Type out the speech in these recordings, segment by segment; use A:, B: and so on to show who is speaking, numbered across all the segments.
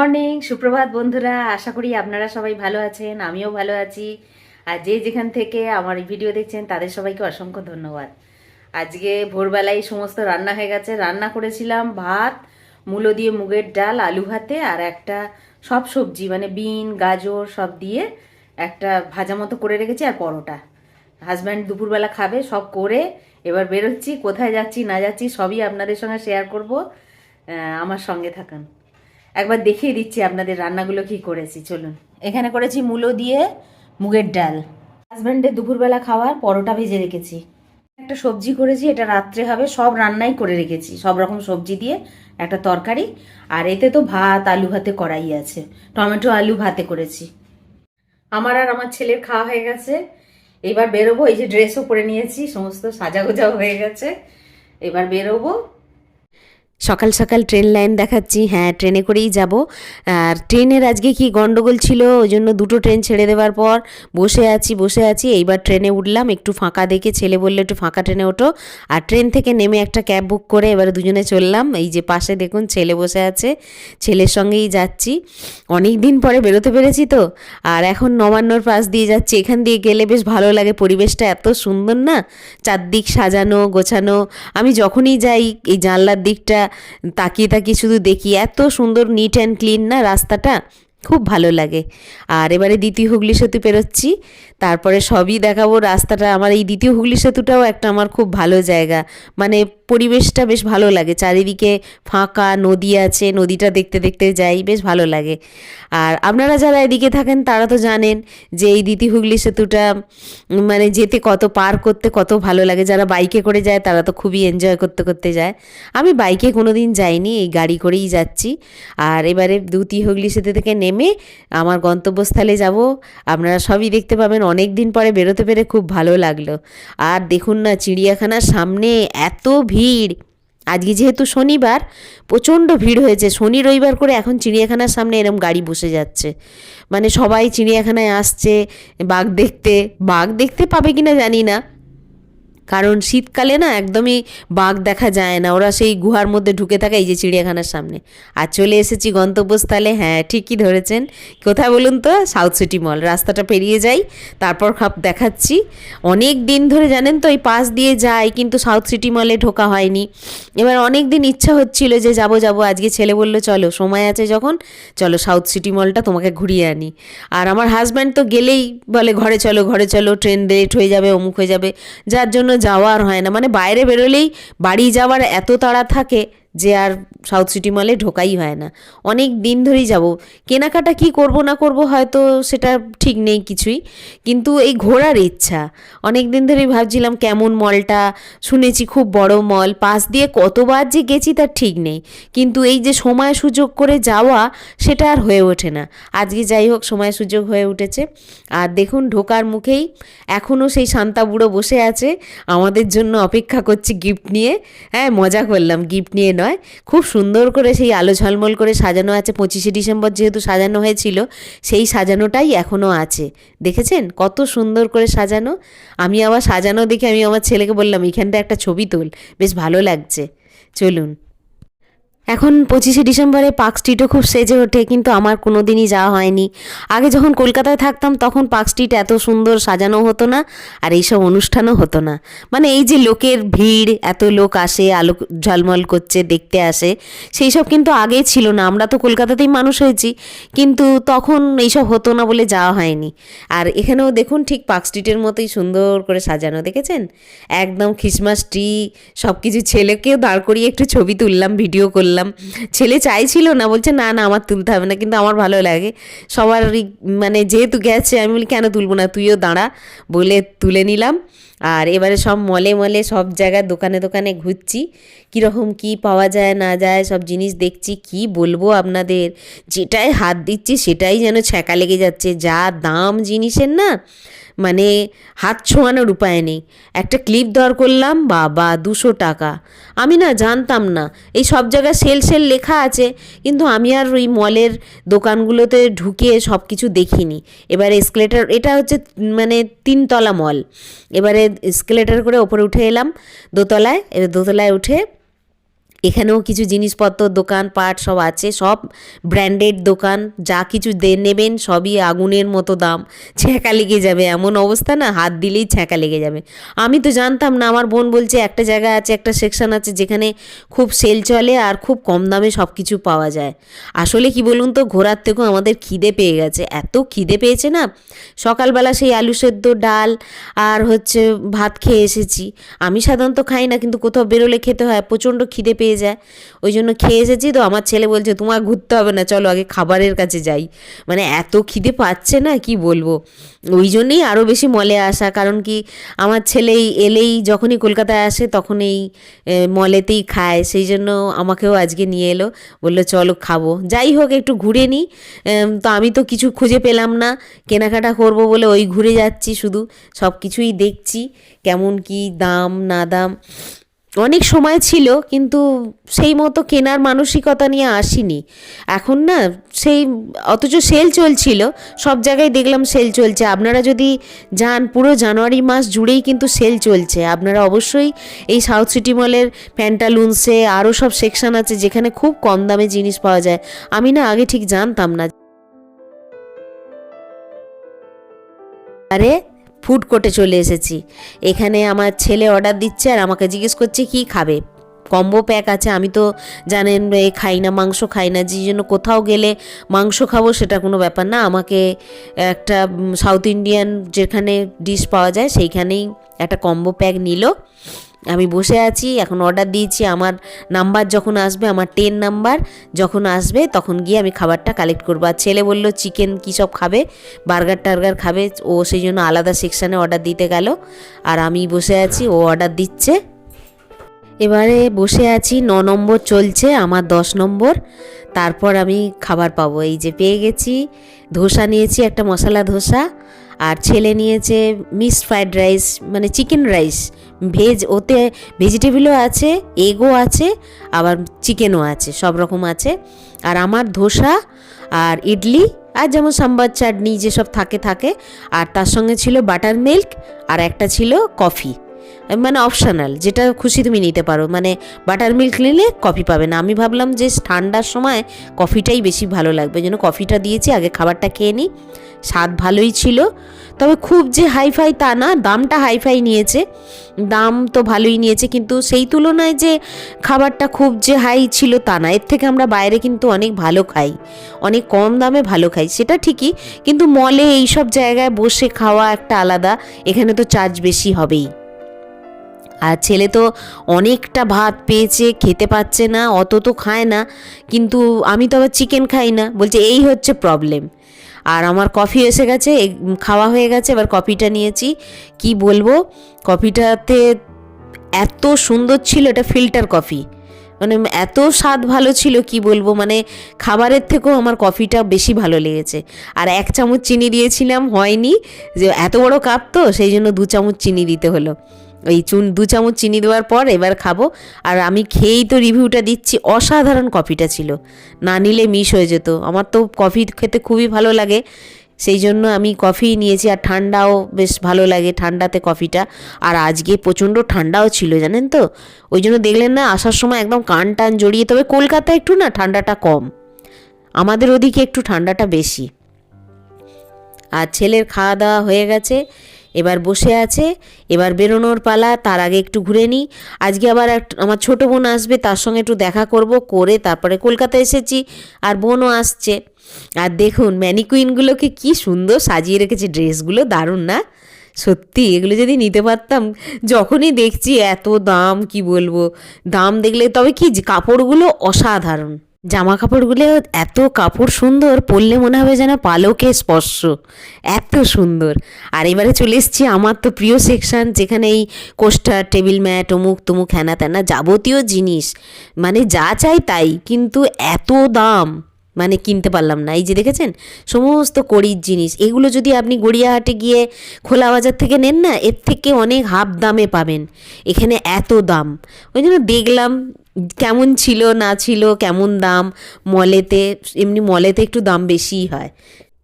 A: Morning, সুপ্রভাত বন্ধুরা। আশা করি আপনারা সবাই ভালো আছেন, আমিও ভালো আছি। আর যে যেখান থেকে আমার এই ভিডিও দেখছেন, তাদের সবাইকে অসংখ্য ধন্যবাদ। আজকে ভোরবেলায় সমস্ত রান্না হয়ে গেছে। রান্না করেছিলাম ভাত, মূলো দিয়ে মুগের ডাল, আলু ভাতে, আর একটা সব সবজি মানে বিন, গাজর সব দিয়ে একটা ভাজা মতো করে রেখেছি আর পরোটা। হাজব্যান্ড দুপুরবেলা খাবে, সব করে এবার বেরোচ্ছি, কোথায় যাচ্ছি, না যাচ্ছি, সবই আপনাদের সঙ্গে শেয়ার করব। আমার সঙ্গে থাকুন। একবার দেখিয়ে দিচ্ছি আপনাদের রান্নাগুলো কি করেছি, চলুন। এখানে করেছি মূলো দিয়ে মুগের ডাল। হাজব্যান্ডের দুপুরবেলা খাওয়ার পরোটা ভেজে রেখেছি। একটা সবজি করেছি, এটা রাত্রে হবে, সব রান্নাই করে রেখেছি। সব রকম সবজি দিয়ে একটা তরকারি, আর এতে তো ভাত, আলু ভাতে করাই আছে। টমেটো, আলু ভাতে করেছি। আমার আর আমার ছেলের খাওয়া হয়ে গেছে। এবার বেরোবো, এই যে ড্রেসও পরে নিয়েছি, সমস্ত সাজাগোজাও হয়ে গেছে। এবার বেরোবো সকাল সকাল ট্রেন লাইন দেখাচ্ছি। হ্যাঁ ট্রেনে করেই যাব। আর ট্রেনের আজকে কি গন্ডগোল ছিল? ওই জন্য দুটো ট্রেন ছেড়ে দেওয়ার পর বসে আছি বসে আছি। এইবার ট্রেনে উঠলাম, একটু ফাঁকা দেখে ছেলে বলল, একটু ফাঁকা ট্রেনে ওঠো। আর ট্রেন থেকে নেমে একটা ক্যাব বুক করে এবারে দুজনে চললাম। এই যে পাশে দেখুন, ছেলে বসে আছে। ছেলের সঙ্গেই যাচ্ছি। অনেক দিন পরে বেরোতে পেরেছি তো। আর এখন নবান্নর পাশ দিয়ে যাচ্ছি। এখান দিয়ে গেলে বেশ ভালো লাগে। পরিবেশটা এত সুন্দর না? চারদিক সাজানো, গোছানো। আমি যখনই যাই, এই জানলার দিকটা তাকিয়ে তাকিয়ে শুধু দেখি এত সুন্দর নিট অ্যান্ড ক্লিন না রাস্তাটা, খুব ভালো লাগে। আর এবারে দ্বিতীয় হুগলি সেতু পেরোচ্ছি। তারপরে সবই দেখাবো। রাস্তাটা আমার এই দ্বিতীয় হুগলি সেতুটাও একটা আমার খুব ভালো জায়গা। মানে পরিবেশটা বেশ ভালো লাগে। চারিদিকে ফাঁকা, নদী আছে, নদীটা দেখতে দেখতে যাই, বেশ ভালো লাগে। আর আপনারা যারা এদিকে থাকেন, তারা তো জানেন যে এই দ্বিতীয় হুগলি সেতুটা মানে যেতে কত পার করতে কত ভালো লাগে। যারা বাইকে করে যায়, তারা তো খুবই এনজয় করতে করতে যায়। আমি বাইকে কোনো দিন যাইনি, এই গাড়ি করেই যাচ্ছি। আর এবারে দ্বিতীয় হুগলি সেতু থেকে নেমে আমার গন্তব্যস্থলে যাব। আপনারা সবই দেখতে পাবেন অনেক দিন পরে বেরোতে পেরে খুব ভালো লাগল। আর দেখুন না, চিড়িয়াখানার সামনে এত ভিড়। আজকে যেহেতু শনিবার, প্রচণ্ড ভিড় হয়েছে। শনি, রবিবার করে এখন চিড়িয়াখানার সামনে এরম গাড়ি বসে যাচ্ছে। মানে সবাই চিড়িয়াখানায় আসছে, বাঘ দেখতে। বাঘ দেখতে পাবে কিনা জানি না। কারণ শীতকালে না একদমই বাঘ দেখা যায় না। ওরা সেই গুহার মধ্যে ঢুকে থাকে এই যে চিড়িয়াখানার সামনে। আর চলে এসেছি গন্তব্যস্থলে হ্যাঁ ঠিকই ধরেছেন। কোথায় বলুন তো? South City Mall. রাস্তাটা পেরিয়ে যাই, তারপর খাপ দেখাচ্ছি। অনেক দিন ধরে জানেন তো, এই পাশ দিয়ে যাই, কিন্তু সাউথ সিটি মলে ঢোকা হয়নি। এবার অনেক দিন ইচ্ছা হচ্ছিল যে যাব যাব। আজকে ছেলে বলল, চলো, সময় আছে যখন, চলো সাউথ সিটি মলটা তোমাকে ঘুরিয়ে আনি। আর আমার হাজব্যান্ড তো গেলেই বলে, ঘরে চলো ঘরে চলো ট্রেন লেট হয়ে যাবে, অমুক হয়ে যাবে। যার জন্য যাওয়া আর হয় না। মানে বাইরে বেরোলেই বাড়ি যাওয়ার এত তাড়া থাকে যে আর সাউথ সিটি মলে ঢোকাই হয় না। অনেক দিন ধরেই যাব। কেনাকাটা কি করব না করব হয়তো সেটা ঠিক নেই কিছুই। কিন্তু এই ঘোরার ইচ্ছা। অনেক দিন ধরেই ভাবছিলাম কেমন মলটা? শুনেছি খুব বড় মল। পাশ দিয়ে কতবার যে গেছি তার ঠিক নেই। কিন্তু এই যে সময় সুযোগ করে যাওয়া, সেটা আর হয়ে ওঠে না। আজকে যাই হোক, সময় সুযোগ হয়ে উঠেছে। আর দেখুন, ঢোকার মুখেই এখনও সেই শান্তা বুড়ো বসে আছে। আমাদের জন্য অপেক্ষা করছে গিফট নিয়ে। হ্যাঁ মজা করলাম গিফট নিয়ে নয়, খুব সুন্দর করে সেই আলো ঝলমল করে সাজানো আছে। পঁচিশে ডিসেম্বর যেহেতু সাজানো হয়েছিল, সেই সাজানোটাই এখনও আছে। দেখেছেন? কত সুন্দর করে সাজানো। আমি আবার সাজানো দেখে আমি আমার ছেলেকে বললাম এখানটা একটা ছবি তোল, বেশ ভালো লাগছে। চলুন। এখন পঁচিশে ডিসেম্বরে পার্ক স্ট্রিটও খুব সেজে ওঠে, কিন্তু আমার কোনো দিনই যাওয়া হয়নি। আগে যখন কলকাতায় থাকতাম, তখন পার্ক স্ট্রিট এত সুন্দর সাজানো হতো না, আর এইসব অনুষ্ঠানও হতো না। মানে এই যে লোকের ভিড়, এত লোক আসে আলো ঝলমল করছে, দেখতে আসে সেই সব কিন্তু আগে ছিল না। আমরা তো কলকাতাতেই মানুষ হয়েছি, কিন্তু তখন এইসব হতো না বলে যাওয়া হয়নি। আর এখানেও দেখুন, ঠিক পার্ক স্ট্রিটের মতোই সুন্দর করে সাজানো, দেখেছেন? একদম খ্রিসমাস ট্রি সব কিছু ছেলেকেও দাঁড় করিয়ে একটু ছবি তুললাম, ভিডিও করলাম। ছেলে চাইছিল না। বলছে, না না, আমার তুলতে হবে না। কিন্তু আমার ভালো লাগে। সবারই মানে যেহেতু গেছে, আমি বলি, কেন তুলবো না? তুইও দাঁড়া। বলে তুলে নিলাম। আর এবারে সব মলে মলে সব জায়গায় দোকানে দোকানে ঘুরছি। কীরকম কি পাওয়া যায়, না যায়, সব জিনিস দেখছি, কি বলব আপনাদের? যেটাই হাত দিচ্ছি সেটাই যেন ছ্যাঁকা লেগে যাচ্ছে। যা দাম জিনিসের না মানে হাত ছোঁয়ানোর উপায় নেই। একটা ক্লিপ দর করলাম, বাবা, দুশো টাকা। আমি না জানতাম না, এই সব জায়গায় সেল সেল লেখা আছে, কিন্তু আমি আর ওই মলের দোকানগুলোতে ঢুকে সব কিছু দেখিনি। এবারে এসকেলেটার এটা হচ্ছে মানে তিনতলা মল এবারে এসকেলেটার করে ওপরে উঠে এলাম দোতলায় এবার দোতলায় উঠে এখানেও কিছু জিনিসপত্র, দোকান পাট সব আছে, সব ব্র্যান্ডেড দোকান, যা কিছু দে, নেবেন সবই আগুনের মতো দাম। ছ্যাঁকা লেগে যাবে, এমন অবস্থা না, হাত দিলেই ছ্যাঁকা লেগে যাবে। আমি তো জানতাম না, আমার বোন বলছে একটা জায়গা আছে, একটা সেকশন আছে, যেখানে খুব সেল চলে আর খুব কম দামে সব কিছু পাওয়া যায়। আসলে কি বলুন তো, ঘোরার থেকেও আমাদের খিদে পেয়ে গেছে। এত খিদে পেয়েছে না? সকালবেলা সেই আলু সেদ্ধ, ডাল আর হচ্ছে ভাত খেয়ে এসেছি। আমি সাধারণত খাই না, কিন্তু কোথাও বেরোলে খেতে হয়, প্রচণ্ড খিদে পেয়ে যায়। ওই জন্য খেয়ে এসেছি তো আমার ছেলে বলছে, তোমার ঘুরতে হবে না, চলো আগে খাবারের কাছে যাই। মানে এত খিদে পাচ্ছে না, কি বলব? ওই জন্যেই আরও বেশি মলে আসা, কারণ কি আমার ছেলেই এলেই যখনই কলকাতায় আসে তখন এই মলেতেই খায়। সেই জন্য আমাকেও আজকে নিয়ে এলো, বলল, চলো খাব। যাই হোক, একটু ঘুরে নিই তো আমি তো কিছু খুঁজে পেলাম না, কেনাকাটা করব বলে ওই ঘুরে যাচ্ছি শুধু সব কিছুই দেখছি, কেমন কি দাম, না দাম। অনেক সময় ছিল, কিন্তু সেই মতো কেনার মানসিকতা নিয়ে আসিনি। এখন না, সেই, অথচ সেল চলছিল, সব জায়গায় দেখলাম সেল চলছে। আপনারা যদি যান, পুরো জানুয়ারি মাস জুড়েই কিন্তু সেল চলছে। আপনারা অবশ্যই এই সাউথ সিটি মলের প্যান্টালুন্সে, আরও সব সেকশন আছে যেখানে খুব কম দামে জিনিস পাওয়া যায়। আমি না আগে ঠিক জানতাম না। আরে ফুড কোর্টে চলে এসেছি। এখানে আমার ছেলে অর্ডার দিচ্ছে আর আমাকে জিজ্ঞেস করছে, কি খাবে? কম্বো প্যাক আছে, আমি তো জানেন খাই না, মাংস খাই না, যে জন্য কোথাও গেলে মাংস খাব সেটা কোনো ব্যাপার না। আমাকে একটা সাউথ ইন্ডিয়ান যেখানে ডিশ পাওয়া যায় সেইখানেই একটা কম্বো প্যাক নিল। আমি বসে আছি, এখন অর্ডার দিয়েছি, আমার নাম্বার যখন আসবে, আমার টেন নাম্বার যখন আসবে, তখন গিয়ে আমি খাবারটা কালেক্ট করব। আর ছেলে বলল চিকেন কী সব খাবে? বার্গার টার্গার খাবে। ও সেই জন্য আলাদা সেকশানে অর্ডার দিতে গেল। আর আমি বসে আছি, ও অর্ডার দিচ্ছে। এবারে বসে আছি, ন নম্বর চলছে, আমার দশ নম্বর। তারপর আমি খাবার পাবো। এই যে পেয়ে গেছি, ধোসা নিয়েছি, একটা মশলা ধোসা। আর ছেলে নিয়েছে মিক্সড ফ্রাইড রাইস মানে চিকেন রাইস ভেজ, ওতে ভেজিটেবলও আছে, এগও আছে, আবার চিকেনও আছে, সব রকম আছে। আর আমার ধোসা আর ইডলি আর যেমন সাম্বার চাটনি যেসব থাকে থাকে, আর তার সঙ্গে ছিল বাটার মিল্ক আর একটা ছিল কফি। মানে অপশনাল, যেটা খুশি তুমি নিতে পারো। মানে বাটার মিল্ক নিলে কফি পাবে না। আমি ভাবলাম যে ঠান্ডার সময় কফিটাই বেশি ভালো লাগবে। জন্য কফিটা দিয়েছি, আগে খাবারটা খেয়ে নিই। স্বাদ ভালোই ছিল। তবে খুব যে হাইফাই তা না, দামটা হাইফাই নিয়েছে। দাম তো ভালোই নিয়েছে, কিন্তু সেই তুলনায় যে খাবারটা খুব যে হাই ছিল তা না। এর থেকে আমরা বাইরে কিন্তু অনেক ভালো খাই, অনেক কম দামে ভালো খাই, সেটা ঠিকই। কিন্তু মলে এই সব জায়গায় বসে খাওয়া একটা আলাদা, এখানে তো চার্জ বেশি হবেই। আর ছেলে তো অনেকটা ভাত পেয়েছে, খেতে পাচ্ছে না, অত তো খায় না। কিন্তু আমি তো আবার চিকেন খাই না, বলছে এই হচ্ছে প্রবলেম আর আমার কফি এসে গেছে খাওয়া হয়ে গেছে, এবার কফিটা নিয়েছি। কি বলব? কফিটাতে এত সুন্দর ছিল এটা ফিল্টার কফি। মানে এত স্বাদ ভালো ছিল, কি বলব? মানে খাবারের থেকেও আমার কফিটা বেশি ভালো লেগেছে। আর এক চামচ চিনি দিয়েছিলাম, হয়নি। যে এত বড় কাপ তো, সেই জন্য দু চামচ চিনি দিতে হলো। ওই চুন, দু চামচ চিনি দেওয়ার পর এবার খাব। আর আমি খেয়েই তো রিভিউটা দিচ্ছি, অসাধারণ কফিটা ছিল। না নিলে মিস হয়ে যেত। আমার তো কফি খেতে খুবই ভালো লাগে। সেই জন্য আমি কফি নিয়েছি আর ঠান্ডাও বেশ ভালো লাগে ঠান্ডাতে কফিটা। আর আজকে প্রচণ্ড ঠান্ডাও ছিল, জানেন তো? ওই জন্য দেখলেন না, আসার সময় একদম কান টান জড়িয়ে, তবে কলকাতায় একটু না ঠান্ডাটা কম। আমাদের ওদিকে একটু ঠান্ডাটা বেশি। আর ছেলের খাওয়া দাওয়া হয়ে গেছে। এবার বসে আছে, এবার বেরোনোর পালা, তার আগে একটু ঘুরে নিই। আজকে আবার আমার ছোট বোন আসবে, তার সঙ্গে একটু দেখা করব, করে তারপরে কলকাতা এসেছি, আর বোনও আসছে। আর দেখুন, ম্যানিকুইনগুলোকে কি সুন্দর সাজিয়ে রেখেছে, ড্রেসগুলো দারুণ না? সত্যি, এগুলো যদি নিতে পারতাম, যখনই দেখছি এত দাম, কি বলব? দাম দেখলে, তবে কি কাপড়গুলো অসাধারণ। জামা কাপড়গুলো এত কাপড় সুন্দর, পরলে মনে হবে যেন পালকে স্পর্শ। এত সুন্দর। আর এবারে চলে এসছি আমার তো প্রিয় সেকশন যেখানে এই কোস্টার টেবিল ম্যাট অমুক তমুক হ্যানা ত্যানা যাবতীয় জিনিস। মানে যা চাই তাই, কিন্তু এত দাম মানে কিনতে পারলাম না। এই যে দেখেছেন? সমস্ত কড়ির জিনিস। এগুলো যদি আপনি গড়িয়াহাটে গিয়ে খোলা বাজার থেকে নেন না, এর থেকে অনেক হাফ দামে পাবেন। এখানে এত দাম। ওই জন্য দেখলাম কেমন ছিল, না ছিল, কেমন দাম? মলেতে, এমনি মলেতে একটু দাম বেশিই হয়।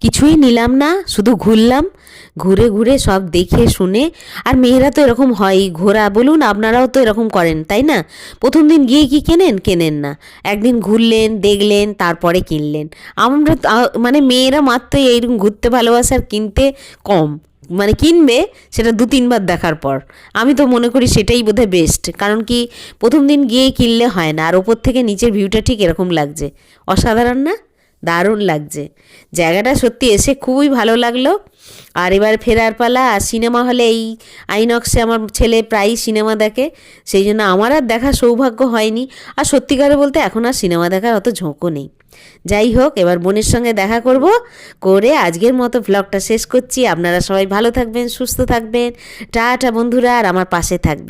A: কিছুই নিলাম না, শুধু ঘুরলাম। ঘুরে ঘুরে সব দেখে শুনে, আর মেয়েরা তো এরকম হয়ই। ঘোরা, বলুন, আপনারাও তো এরকম করেন, তাই না? প্রথম দিন গিয়ে কি কেনেন? কেনেন না। একদিন ঘুরলেন, দেখলেন, তারপরে কিনলেন। আমরা মানে মেয়েরা মাত্রই এইরকম ঘুরতে ভালোবাসে আর কিনতে কম। মানে কিনবে, সেটা দু তিনবার দেখার পর। আমি তো মনে করি সেটাই বোধহয় বেস্ট কারণ কি প্রথম দিন গিয়ে কিনলে হয় না, আর ওপর থেকে নিচের ভিউটা ঠিক এরকম লাগছে। অসাধারণ না? দারুণ লাগছে। জায়গাটা সত্যি এসে খুবই ভালো লাগল। আর এবার ফেরার পালা, আর সিনেমা হলে এই আইনক্সে আমার ছেলে প্রায়ই সিনেমা দেখে, সেই জন্য আমার আর দেখার সৌভাগ্য হয়নি। আর সত্যিকারে বলতে এখন আর সিনেমা দেখার অত ঝোঁকও নেই। যাই হোক, এবার বোনের সঙ্গে দেখা করব, করে আজকের মতো ভ্লগটা শেষ করছি। আপনারা সবাই ভালো থাকবেন, সুস্থ থাকবেন। টাটা বন্ধুরা, আর আমার পাশে থাকবেন।